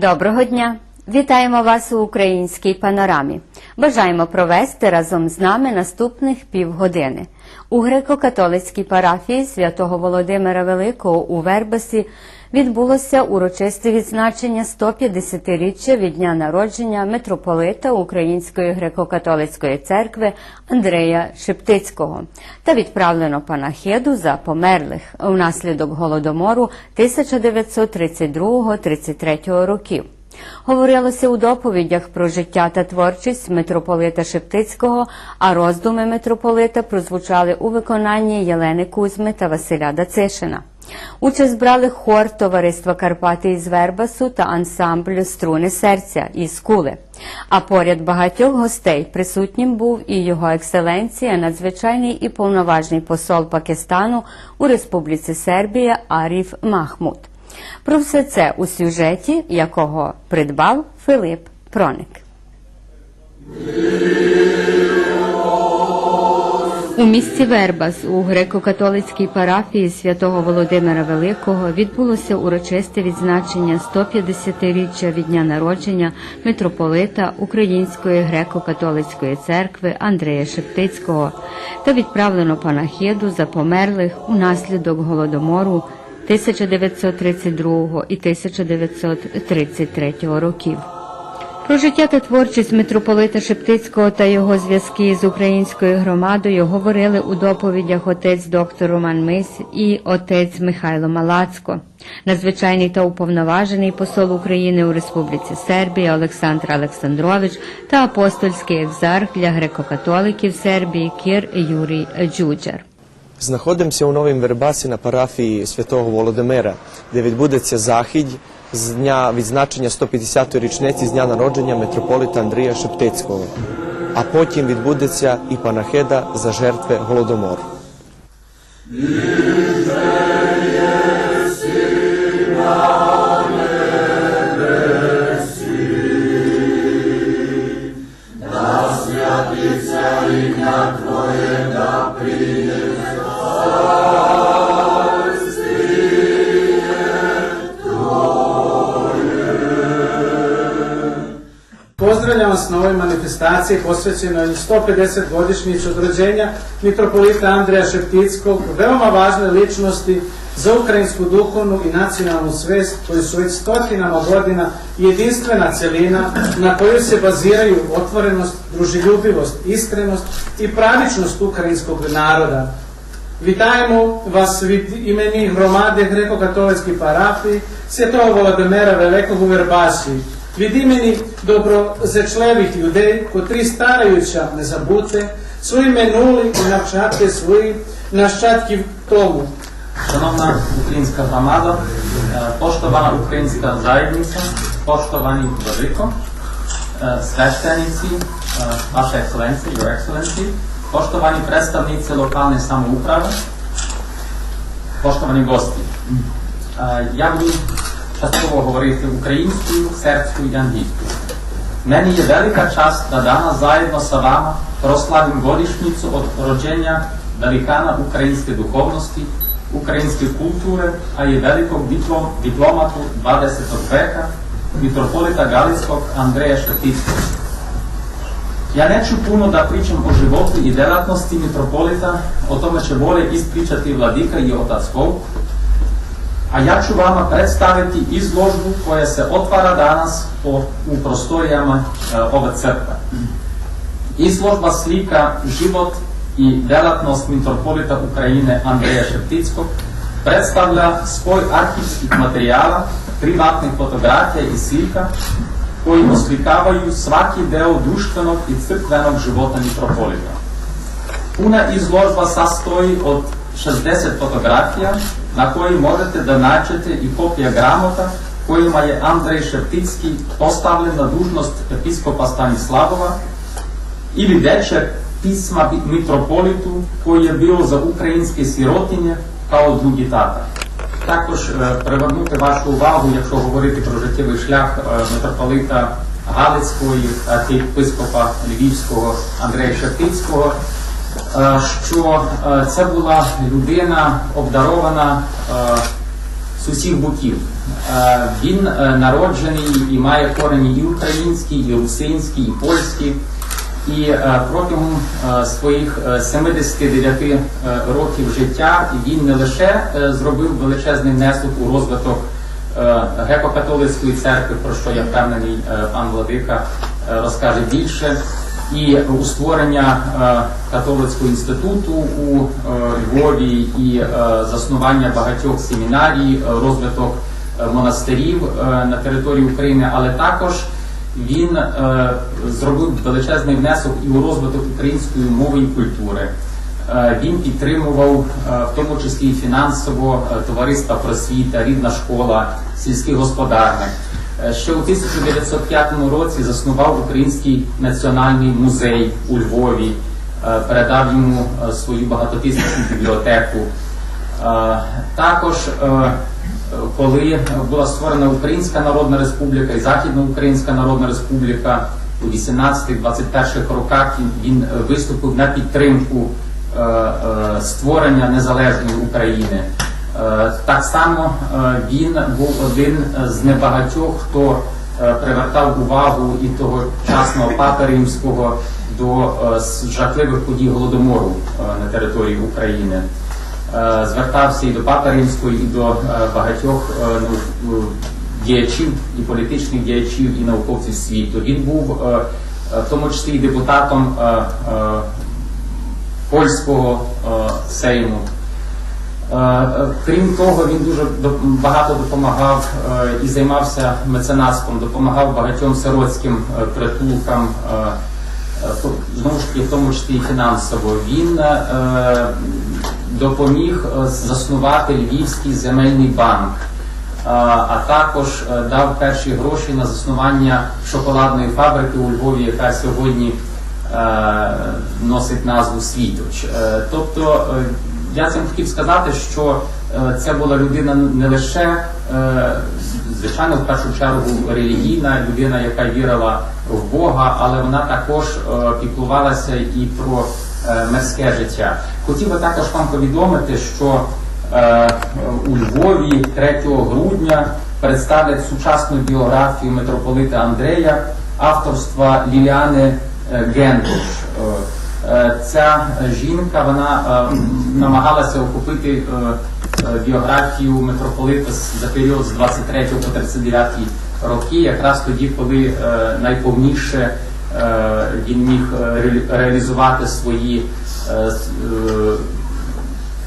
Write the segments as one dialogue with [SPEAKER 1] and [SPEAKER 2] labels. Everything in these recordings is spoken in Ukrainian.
[SPEAKER 1] Доброго дня! Вітаємо вас у українській панорамі. Бажаємо провести разом з нами наступних півгодини. У греко-католицькій парафії святого Володимира Великого у Вербасі відбулося урочисте відзначення 150-річчя від дня народження митрополита Української греко-католицької церкви Андрея Шептицького та відправлено панахиду за померлих внаслідок голодомору 1932-33 років. Говорилося у доповідях про життя та творчість митрополита Шептицького, а роздуми митрополита прозвучали у виконанні Єлени Кузьми та Василя Дацишина. Участь брали хор Товариства Карпати із Вербасу та ансамбль Струни серця із Кули. А поряд багатьох гостей присутнім був і його екселенція, надзвичайний і повноважний посол Пакистану у Республіці Сербія Аріф Махмуд. Про все це у сюжеті, якого придбав Филип Проник. У місті Вербас у греко-католицькій парафії святого Володимира Великого відбулося урочисте відзначення 150-річчя від дня народження митрополита Української греко-католицької церкви Андрея Шептицького та відправлено панахиду за померлих унаслідок голодомору 1932 і 1933 років. Про життя та творчість митрополита Шептицького та його зв'язки з українською громадою говорили у доповідях отець доктор Роман Мись і отець Михайло Малацько, надзвичайний та уповноважений посол України у Республіці Сербія Олександр Олександрович та апостольський екзарх для греко-католиків Сербії Кір Юрій Джуджар.
[SPEAKER 2] Знаходимося у Новім Вербасі на парафії Святого Володимира, де відбудеться захід з дня відзначення 150-ї річниці з дня народження митрополита Андрія Шептицького. А потім відбудеться і панахида за жертви Голодомору.
[SPEAKER 3] Vas na ovoj manifestaciji posvećenoj 150 godišnjici od rođenja mitropolita Andreja Šeptickog, veoma važne ličnosti za ukrajinsku duhovnu i nacionalnu svest koji su već stotinama godina jedinstvena celina na kojoj se baziraju otvorenost, druželjubivost, iskrenost i pravičnost ukrajinskog naroda. Вітаємо вас від імені громади греко-католицької парафії Святого Володимира Великого у Вербасі, від імені доброзичливих людей, котрі стараються не забути свої минулі і навчати своїх нащадків тому.
[SPEAKER 4] Шановна українська громада, е, поштована українська заєдниця, поштовані владико, е, е, Ваша Екселенція, Your Excellency, поштовані представниці локальної самоуправи, поштовані гості. Я буду частково говорити українською, сербською і англійською. Je velika čast da danas zajedno sa vama proslavim godišnjicu od rođenja velikana ukrajinske duhovnosti, ukrajinske kulture, a i velikog diplom, diplomatu 20. veka, mitropolita Galickog Andreja Šetickog. Ja neću puno da pričam o životu i delatnosti mitropolita, o tome će bolje ispričati vladika i otac Vuk, a ja ću vama predstaviti izložbu koja se otvara danas po, u prostorijama e, ove crkve. Izložba slika život i delatnost mitropolita Ukrajine Andreja Šeptickog predstavlja spoj arhivskih materijala, privatnih fotografija i slika koji oslikavaju svaki deo društvenog i crkvenog života mitropolita. Puna izložba sastoji od 60 fotografija na koji možete da nađete i kopija gramota kojima je Andrej Šepticki postavljen na dužnost episkopa Stanislavova ili veće pisma bi- mitropolitu koji je bilo za ukrajinske sirotinje kao drugi tata. Також е, привернути вашу увагу, якщо говорити про життєвий шлях е, митрополита Галицького і архієпископа Львівського Андрея Шептицького, е, що е, це була людина обдарована е, з усіх боків. Е, Він е, народжений і має корені і українські, і русинські, і польські. І е, протягом е, своїх е, 79 е, років життя він не лише е, зробив величезний внесок у розвиток е, греко-католицької церкви, про що я впевнений, е, пан Владика е, розкаже більше, і у створення е, католицького інституту у е, Львові, і е, заснування багатьох семінарій, розвиток монастирів на території України, але також він зробив величезний внесок і у розвиток української мови і культури. Він підтримував, в тому числі і фінансово, е, товариства просвіта, рідна школа, сільський господарник. Е, Ще у 1905 році заснував Український національний музей у Львові, е, передав йому е, свою багатотисячну бібліотеку. Також, коли була створена Українська Народна Республіка і Західноукраїнська Народна Республіка у 18-21 роках він, виступив на підтримку створення незалежної України. Е, Так само е, він був один з небагатьох, хто е, привертав увагу і тогочасного папи римського до жахливих подій голодомору на території України. Звертався і до папи римського, і до багатьох ну, діячів і політичних діячів, і науковців світу. Він був в тому числі і депутатом польського сейму. Е, е, Крім того, він дуже багато допомагав е, і займався меценатством, допомагав багатьом сиротським притулкам, знову ж таки, в тому числі і фінансово. Він допоміг заснувати Львівський земельний банк, а також дав перші гроші на заснування шоколадної фабрики у Львові, яка сьогодні носить назву Світоч. Тобто я цим хотів сказати, що е, це була людина не лише, е, звичайно, в першу чергу релігійна людина, яка вірила в Бога, але вона також е, піклувалася і про мирське життя. Хотів би також вам повідомити, що у Львові 3 грудня представлять сучасну біографію митрополита Андрея авторства Ліліани Гендуш. Е, Ця жінка вона е, намагалася охопити е, біографію митрополита за період з 23 по 39 роки, якраз тоді, коли найповніше він міг реалізувати свої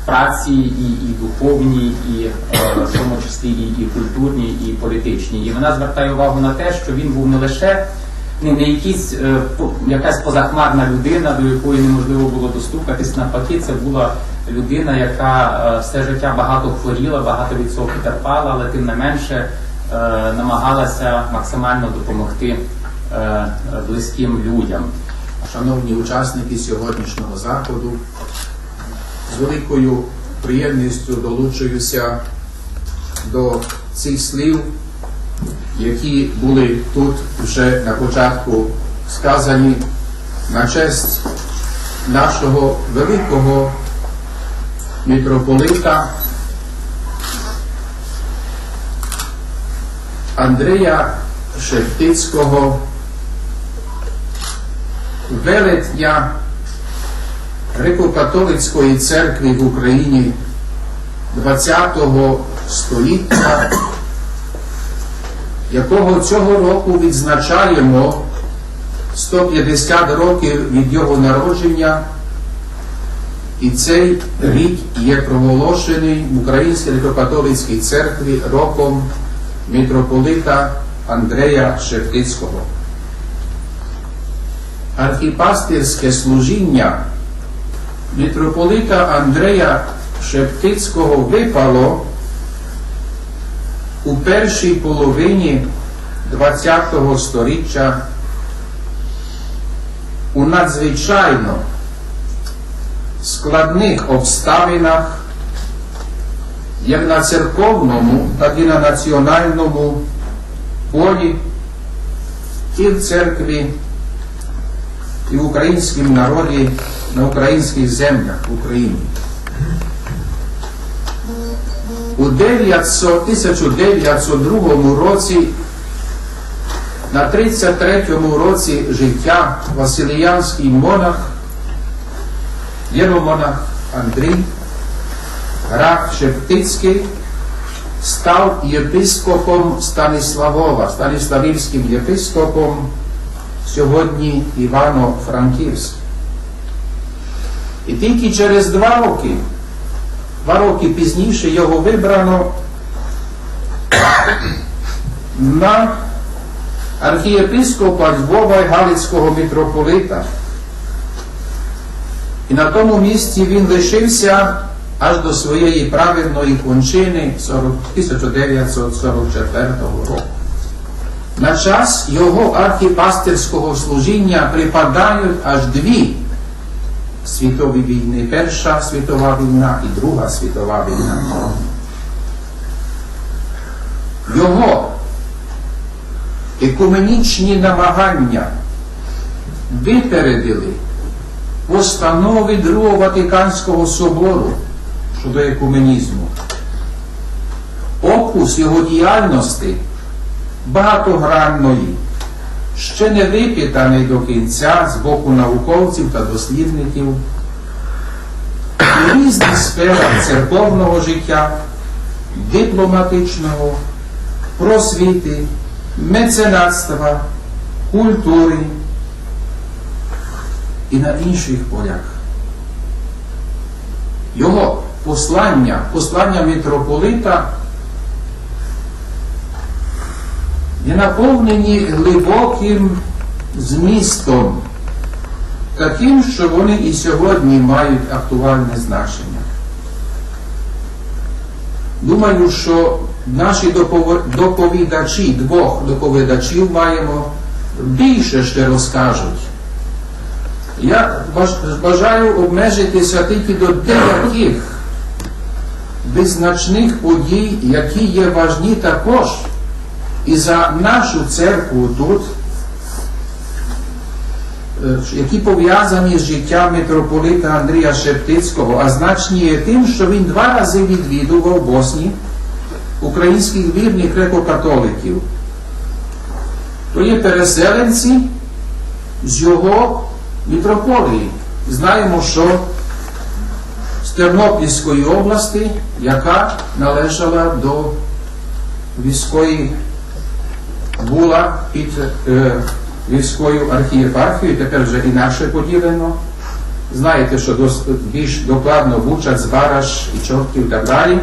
[SPEAKER 4] праці і, і духовні, і в тому числі і, і культурні, і політичні. І вона звертає увагу на те, що він був не лише не, не якісь, е, якась позахмарна людина, до якої неможливо було достукатись. Навпаки, це була людина, яка е, все життя багато хворіла, багато від цього потерпала, але тим не менше е, намагалася максимально допомогти близьким людям.
[SPEAKER 5] Шановні учасники сьогоднішнього заходу, з великою приємністю долучуюся до цих слів, які були тут вже на початку сказані на честь нашого великого митрополита Андрея Шептицького. Велетня Греко-католицької церкви в Україні ХХ століття, якого цього року відзначаємо 150 років від його народження, і цей рік є проголошений в Українській греко-католицькій церкві роком митрополита Андрея Шептицького. Архіпастирське служіння митрополита Андрея Шептицького випало у першій половині ХХ століття у надзвичайно складних обставинах як на церковному, так і на національному полі і в церкві і в українському народі на українських землях в Україні. У 900 1902 році, на 33-му році життя Василіянський монах, єромонах Андрій, граф Шептицький, став єпископом Станіславова, Станіславівським єпископом сьогодні Івано-Франківськ. І тільки через два роки, два роки пізніше його вибрано на архієпископа Львова і Галицького митрополита. І на тому місці він лишився аж до своєї праведної кончини 1944 року. На час його архіпастерського служіння припадають аж дві світові війни. Перша світова війна і Друга світова війна. Його екуменічні намагання випередили постанови Другого Ватиканського собору щодо екуменізму. Опус його діяльності багатогранної, ще не випитаний до кінця з боку науковців та дослідників у різних сферах церковного життя, дипломатичного, просвіти, меценатства, культури і на інших полях. Його послання, послання митрополита є наповнені глибоким змістом, таким, що вони і сьогодні мають актуальне значення. Думаю, що наші доповідачі, двох доповідачів маємо, більше ще розкажуть. Я бажаю обмежитися тільки до деяких визначних подій, які є важні також і за нашу церкву тут, е, які пов'язані з життям митрополита Андрія Шептицького, а значні є тим, що він два рази відвідував Босні українських вірних греко-католиків. То є переселенці з його митрополії. Знаємо, що з Тернопільської області, яка належала до військової була під е, Львівською архієпархією, тепер вже інакше поділено. Знаєте, що дос, більш докладно Бучаc, Бараш і Чортків і так далі.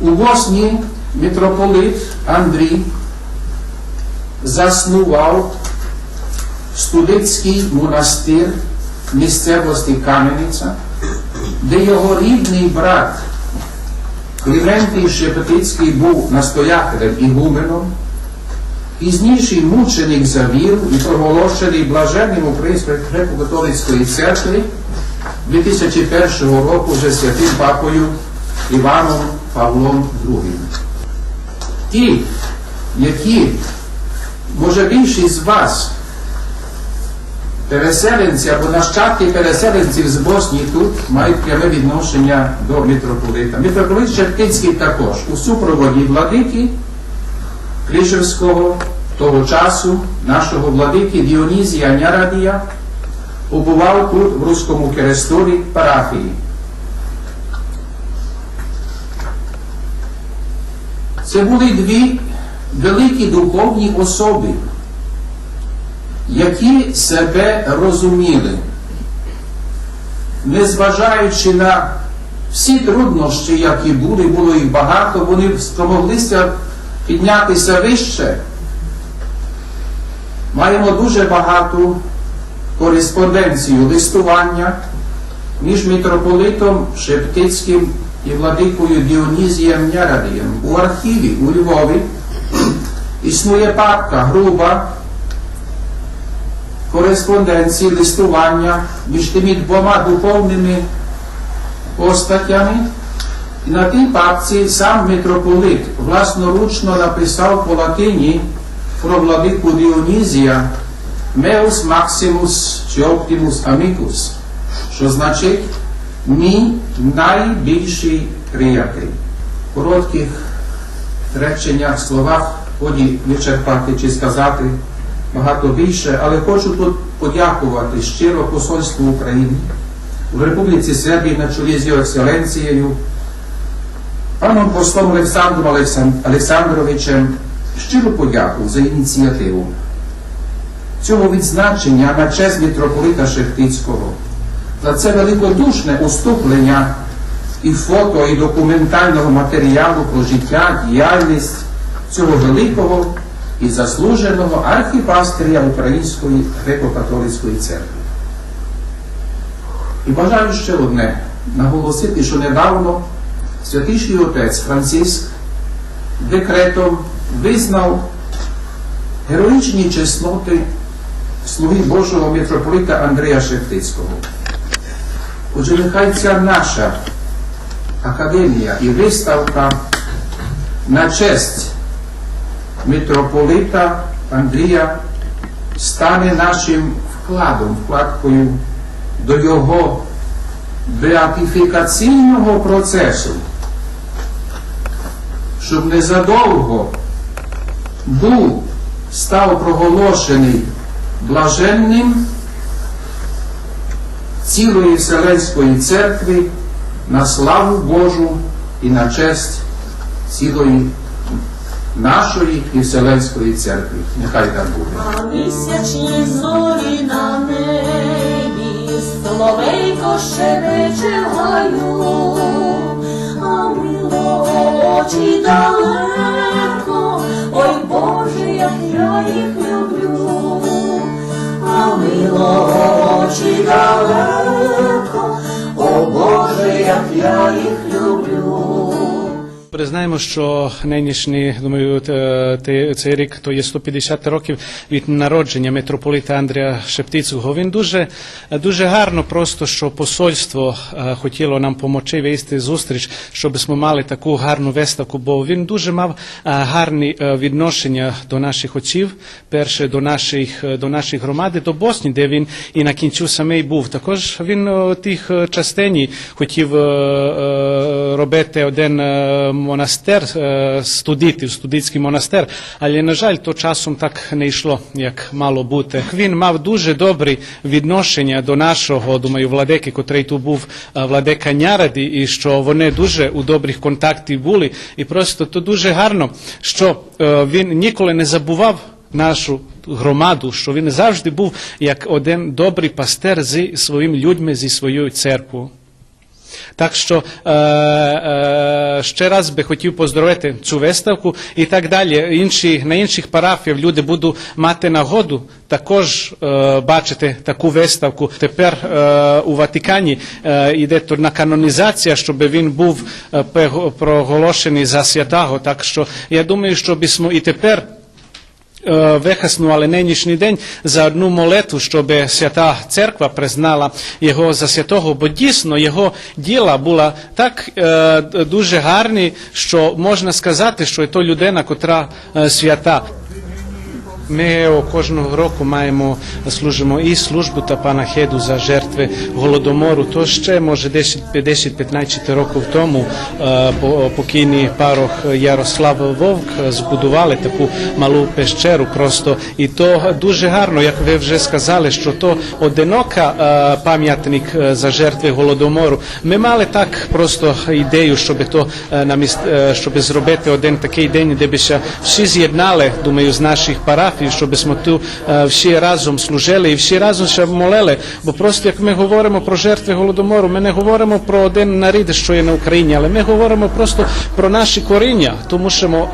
[SPEAKER 5] У Босні митрополит Андрій заснував студентський монастир місцевості Кам'яниця, де його рідний брат Кліментій Шепетицький був настоятелем ігуменом, пізніший мученик за віру і проголошений блаженним Української греко-католицької церкви 2001 року вже святим папою Іваном Павлом II. Ті, які, може більшість з вас, переселенці або нащадки переселенців з Боснії тут мають пряме відношення до митрополита. Митрополит Шептицький також у супроводі владики Клішевського того часу, нашого владики Діонізія Нярадія, побував тут в Руському Керестові парафії. Це були дві великі духовні особи які себе розуміли, незважаючи на всі труднощі, які були, було їх багато, вони спромоглися піднятися вище. Маємо дуже багату кореспонденцію, листування між митрополитом Шептицьким і владикою Діонізієм Нярадієм. У архіві у Львові існує папка груба кореспонденції, листування між тими двома духовними постатями. І на тій папці сам митрополит власноручно написав по латині про владику Діонізія Meus Maximus чи Optimus Amicus, що значить мій найбільший приятель. В коротких реченнях, словах годі вичерпати чи сказати багато більше, але хочу тут подякувати щиро посольству України. В Республіці Сербії на чолі з його екселенцією, паном послом Олександром Олександровичем щиру подяку за ініціативу. Цього відзначення на честь митрополита Шехтицького, за це великодушне уступлення і фото, і документального матеріалу про життя, діяльність цього великого і заслуженого архіпастиря Української греко-католицької церкви. І бажаю ще одне наголосити, що недавно святіший отець Франциск декретом визнав героїчні чесноти слуги Божого митрополита Андрія Шептицького. Отже, нехай ця наша академія і виставка на честь митрополита Андрія стане нашим вкладом, вкладкою до його беатифікаційного процесу, щоб незадовго був став проголошений блаженним цілої Вселенської церкви на славу Божу і на честь цілої нашої і Вселенської церкви. Нехай так буде.
[SPEAKER 6] А місячні зорі на небі, соловейко щебече в гаю, а мило очі далеко, ой Боже, як я їх люблю, а мило очі далеко, о Боже, як я їх люблю.
[SPEAKER 7] Признаємо, що нинішній, думаю, цей рік то є 150 років від народження митрополита Андрія Шептицького. Він дуже, дуже гарно просто, що посольство е, хотіло нам допомогти вести зустріч, щоб ми мали таку гарну виставку, бо він дуже мав е, гарні е, відношення до наших отців, перше до наших, до наших громади, до Босні, де він і на кінцю самий був. Також він тих частині хотів робити один монастир, е, студитів, студитський монастир, але, на жаль, то часом так не йшло, як мало бути. Він мав дуже добрі відношення до нашого, думаю, владики, котрий тут був е, владика Няраді, і що вони дуже у добрих контактів були. І просто то дуже гарно, що е, він ніколи не забував нашу громаду, що він завжди був як один добрий пастир зі своїми людьми, зі своєю церквою. Так що е, е, ще раз би хотів поздоровити цю виставку і так далі. Інші, на інших парафіях люди будуть мати нагоду також е, бачити таку виставку. Тепер е, у Ватикані е, йде турна канонізація, щоб він був е, проголошений за святого. Так що я думаю, що бісмо і тепер е, вихаснували нинішній день за одну молитву, щоб свята церква признала його за святого, бо дійсно його діла була так е, дуже гарні, що можна сказати, що то людина, котра е, свята. Ми кожного року маємо служимо і службу та панахеду за жертви голодомору. То ще може 10-15 років тому по- покійний парох Ярослав Вовк збудували таку малу пещеру. Просто і то дуже гарно, як ви вже сказали, що то одинока пам'ятник за жертви голодомору. Ми мали так просто ідею, щоб то е, щоб зробити один такий день, де ще всі з'єднали, думаю, з наших парафій, щоб ми тут е, всі разом служили і всі разом ще молили. Бо просто як ми говоримо про жертви голодомору, ми не говоримо про один нарід, що є на Україні, але ми говоримо просто про наші коріння, то мусимо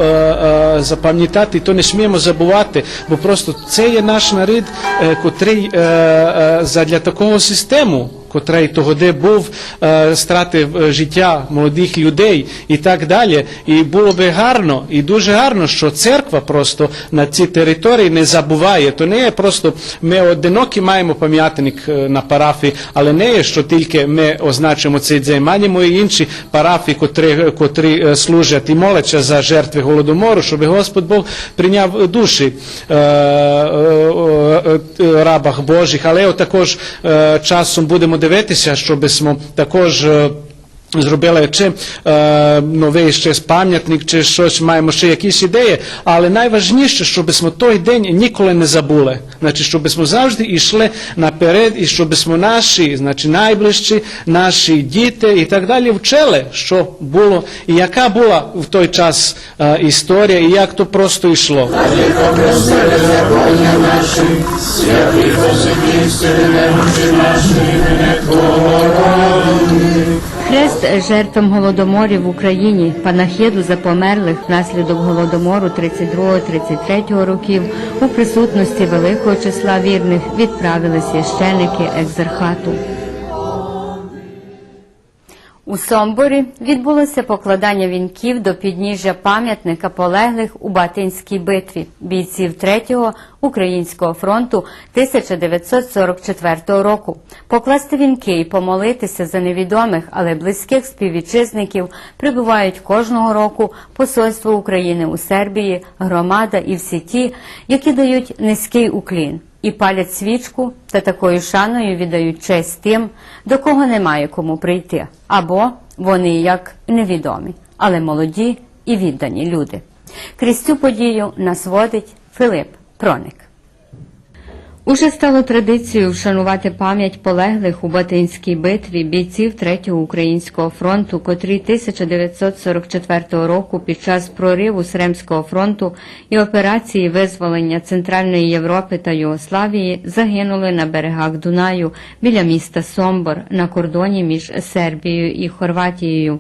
[SPEAKER 7] запам'ятати, і то не сміємо забувати, бо просто це є наш нарід, котрий задля такого систему котрий того де був, е, стратив е, життя молодих людей і так далі. І було би гарно, і дуже гарно, що церква просто на цій території не забуває. То не є просто ми одинокі маємо пам'ятник е, на парафії, але не є, що тільки ми означимо цей день. Маємо і інші парафії, котрі, котрі служать і моляться за жертви голодомору, щоб Господь Бог прийняв душі рабах Божих, але також часом будемо дивитися, щоб також. Зробили чи е, новий ще пам'ятник, чи щось маємо ще якісь ідеї, але найважніше, щоб ми той день ніколи не забули. Значить, щоб ми завжди йшли наперед, і щоб ми наші, значить, найближчі, наші діти і так далі вчили, що було, і яка була в той час е, історія, і як то просто йшло.
[SPEAKER 1] Хрест жертвам голодоморів в Україні, панахіду за померлих внаслідок голодомору 32-33 років у присутності великого числа вірних відправили священики екзархату. У Сомборі відбулося покладання вінків до підніжжя пам'ятника полеглих у Батинській битві бійців 3-го Українського фронту 1944 року. Покласти вінки і помолитися за невідомих, але близьких співвітчизників прибувають кожного року Посольство України у Сербії, громада і всі ті, які дають низький уклін і палять свічку та такою шаною віддають честь тим, до кого немає кому прийти, або вони як невідомі, але молоді і віддані люди. Крізь цю подію нас водить Филип Проник. Уже стало традицією вшанувати пам'ять полеглих у Батинській битві бійців 3-го українського фронту, котрі 1944 року під час прориву Сремського фронту і операції визволення Центральної Європи та Югославії загинули на берегах Дунаю біля міста Сомбор на кордоні між Сербією і Хорватією.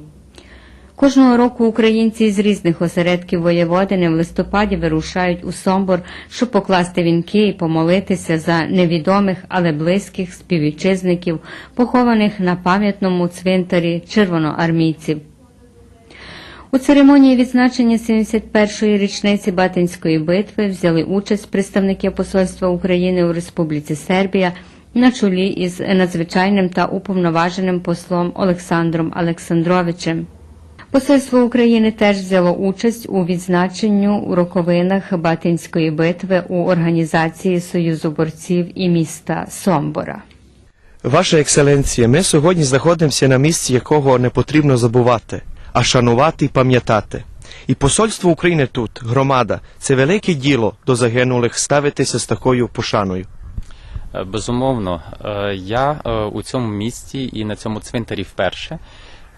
[SPEAKER 1] Кожного року українці з різних осередків Воєводини в листопаді вирушають у Сомбор, щоб покласти вінки і помолитися за невідомих, але близьких співвітчизників, похованих на пам'ятному цвинтарі червоноармійців. У церемонії відзначення 71-ї річниці Батинської битви взяли участь представники Посольства України у Республіці Сербія на чолі із надзвичайним та уповноваженим послом Олександром Олександровичем. Посольство України теж взяло участь у відзначенню у роковинах Батинської битви у організації Союзу борців і міста Сомбора.
[SPEAKER 2] Ваша екселенція, ми сьогодні знаходимося на місці, якого не потрібно забувати, а шанувати і пам'ятати. І посольство України тут, громада, це велике діло до загинулих ставитися з такою пошаною.
[SPEAKER 4] Е, Безумовно, Е, я е, у цьому місті і на цьому цвинтарі вперше,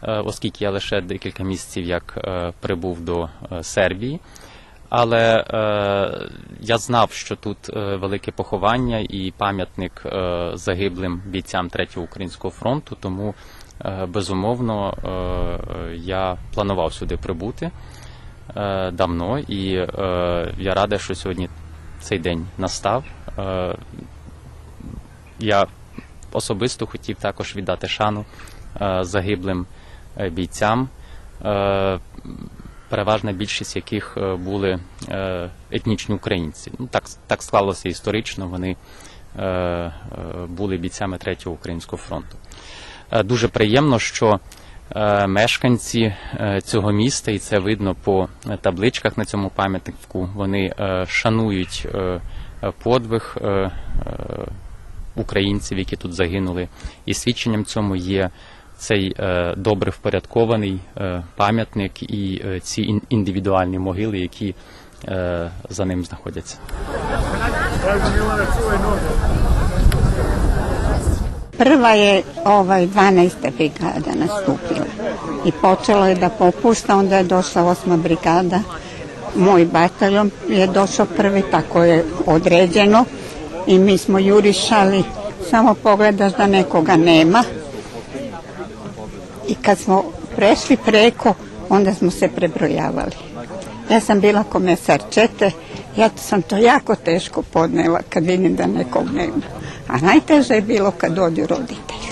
[SPEAKER 4] оскільки я лише декілька місяців як е, прибув до е, Сербії. Але е, я знав, що тут е, велике поховання і пам'ятник е, загиблим бійцям 3-го українського фронту, тому е, безумовно е, е, я планував сюди прибути е, давно, і е, я радий, що сьогодні цей день настав. Е, я особисто хотів також віддати шану е, загиблим е, бійцям, е, переважна більшість яких е, були е, етнічні українці. Ну, так, так склалося історично, вони е, е, були бійцями Третього українського фронту. Е, Дуже приємно, що е, мешканці е, цього міста, і це видно по е, табличках на цьому пам'ятнику, вони е, шанують е, е, подвиг е, е, українців, які тут загинули. І свідченням цьому є цей добре впорядкований пам'ятник і ці ін- індивідуальні могили, які за ним знаходяться.
[SPEAKER 8] Prva je ovaj 12. brigada nastupila i počelo je da popušta, onda je došla 8. brigada. Moj bataljon je došao prvi, tako je određeno i mi smo jurišali, samo pogledaš da nekoga nema. I kad smo prešli preko, onda smo se prebrojavali. Ja sam bila komesar čete, ja sam to jako teško podnela kad vidim da nekog nema. A najteže je bilo kad dođu roditelji.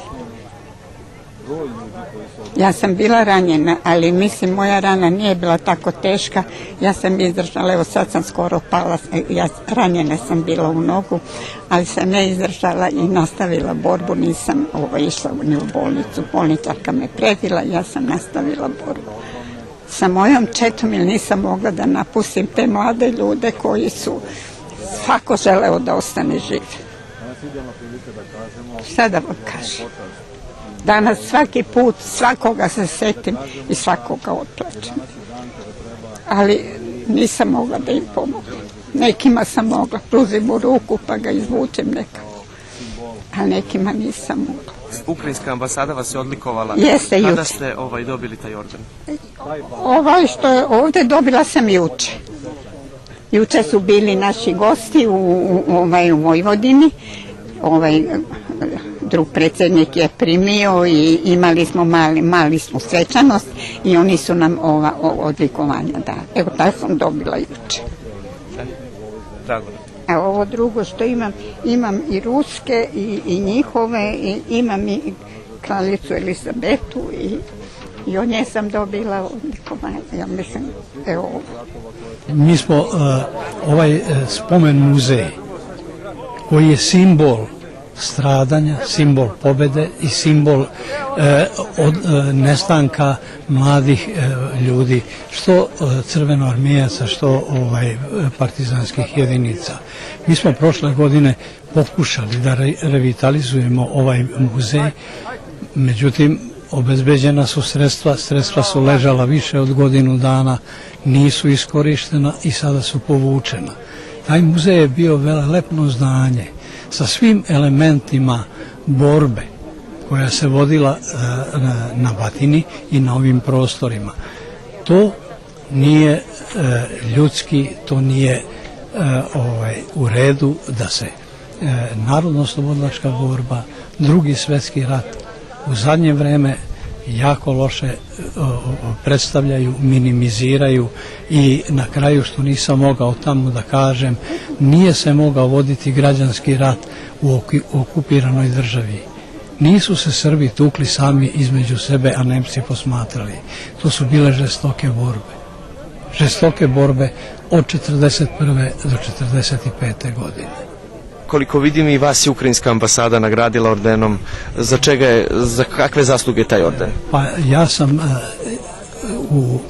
[SPEAKER 8] Ja sam bila ranjena, ali mislim moja rana nije bila tako teška. Ja sam izdržala, evo sad sam skoro pala, ja ranjena sam bila u nogu, ali sam ne izdržala i nastavila borbu, nisam ovo, išla ni u bolnicu. Bolničarka me predila, ja sam nastavila borbu. Sa mojom četom ili nisam mogla da napustim te mlade ljude koji su svako želeo da ostane živ. Šta da vam kažem? Danas svaki put svakoga se setim i svakoga otplačem. Ali nisam mogla da im pomognem. Nekima sam mogla, pruzim mu ruku pa ga izvučem nekako. A nekima nisam mogla.
[SPEAKER 2] Ukrajinska ambasada vas je odlikovala.
[SPEAKER 8] Jeste,
[SPEAKER 2] Kada
[SPEAKER 8] juče.
[SPEAKER 2] ste ovaj, dobili taj orden?
[SPEAKER 8] Ovaj što je ovdje dobila sam juče. Juče su bili naši gosti u, u, ovaj, u Vojvodini. Ovaj drug predsjednik je primio i imali smo mali, mali smo svečanost i oni su nam ova o- odlikovanja dali. Evo taj sam dobila juče.
[SPEAKER 2] Drago.
[SPEAKER 8] A ovo drugo što imam, imam i ruske i, i njihove, i imam i kraljicu Elizabetu i, i od nje sam dobila odlikovanje. Ja mislim, evo ovo.
[SPEAKER 9] Mi smo uh, ovaj uh, spomen muzej koji je simbol stradanja, simbol pobede i simbol uh, od uh, nestanka mladih uh, ljudi, što crvenoarmijaca, što ovaj partizanskih jedinica. Mi smo prošle godine pokušali da re- revitalizujemo ovaj muzej, međutim obezbeđena su sredstva, sredstva su ležala više od godinu dana, nisu iskorištena i sada su povučena. Taj muzej je bio velelepno zdanje sa svim elementima borbe koja se vodila e, na- Batini i na ovim prostorima. To nije e, ljudski, to nije e, ovaj, u redu da se narodno-slobodilačka borba, drugi svetski rat u zadnje vreme jako loše e, predstavljaju, minimiziraju i na kraju što nisam mogao tamo da kažem, nije se mogao voditi građanski rat u okupiranoj državi. Nisu se Srbi tukli sami između sebe, a Nemci posmatrali. To su bile žestoke borbe. Žestoke borbe od 41. do 45. godine.
[SPEAKER 2] Koliko vidim i vas je Ukrajinska ambasada nagradila ordenom. Za čega je, za kakve zasluge taj orden?
[SPEAKER 9] Pa ja sam e, u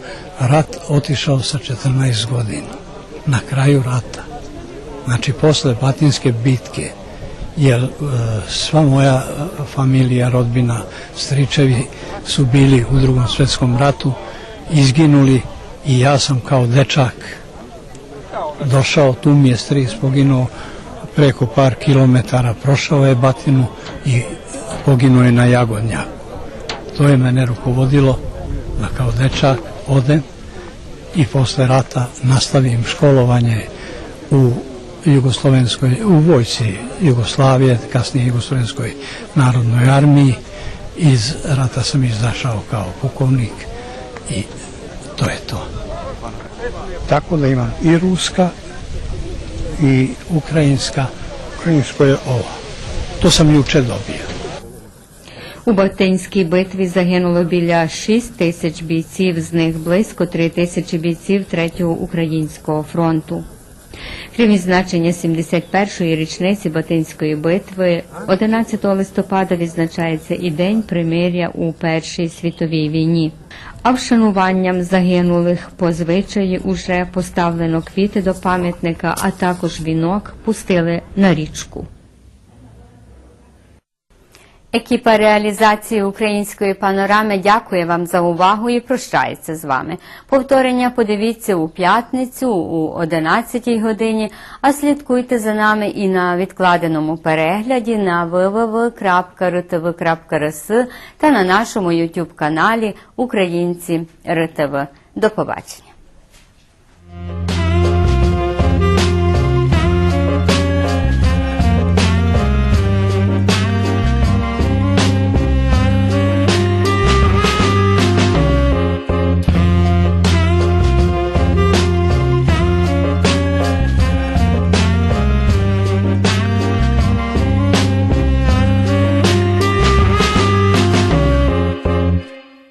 [SPEAKER 9] rat otišao sa 14 godina. Na kraju rata. Znači posle Batinske bitke jer e, sva moja e, familija, rodbina, stričevi su bili u drugom svetskom ratu, izginuli i ja sam kao dečak došao, tu mi je stric poginuo preko par kilometara, prošao je Batinu i poginuo je na Jagodnjaku. To je mene rukovodilo da kao dečak odem i posle rata nastavim školovanje u Jugoslovenskoj, u vojci Jugoslavije, kasnije Jugoslovenskoj narodnoj armiji. Iz rata sam izašao kao pukovnik i to je to. Tako da imam i ruska i ukrajinska. Ukrajinsko je ovo. To sam juče dobio.
[SPEAKER 1] У Батинській битві загинуло біля 6 тисяч бійців, з них близько 3 тисячі бійців Третього Українського фронту. Крім відзначення 71-ї річниці Батинської битви, 11 листопада відзначається і День примиря у Першій світовій війні. А вшануванням загинулих по звичаї уже поставлено квіти до пам'ятника, а також вінок пустили на річку. Екіпа реалізації української панорами дякує вам за увагу і прощається з вами. Повторення подивіться у п'ятницю у 11 годині, а слідкуйте за нами і на відкладеному перегляді на www.rtv.rs та на нашому YouTube каналі Українці РТВ. До побачення.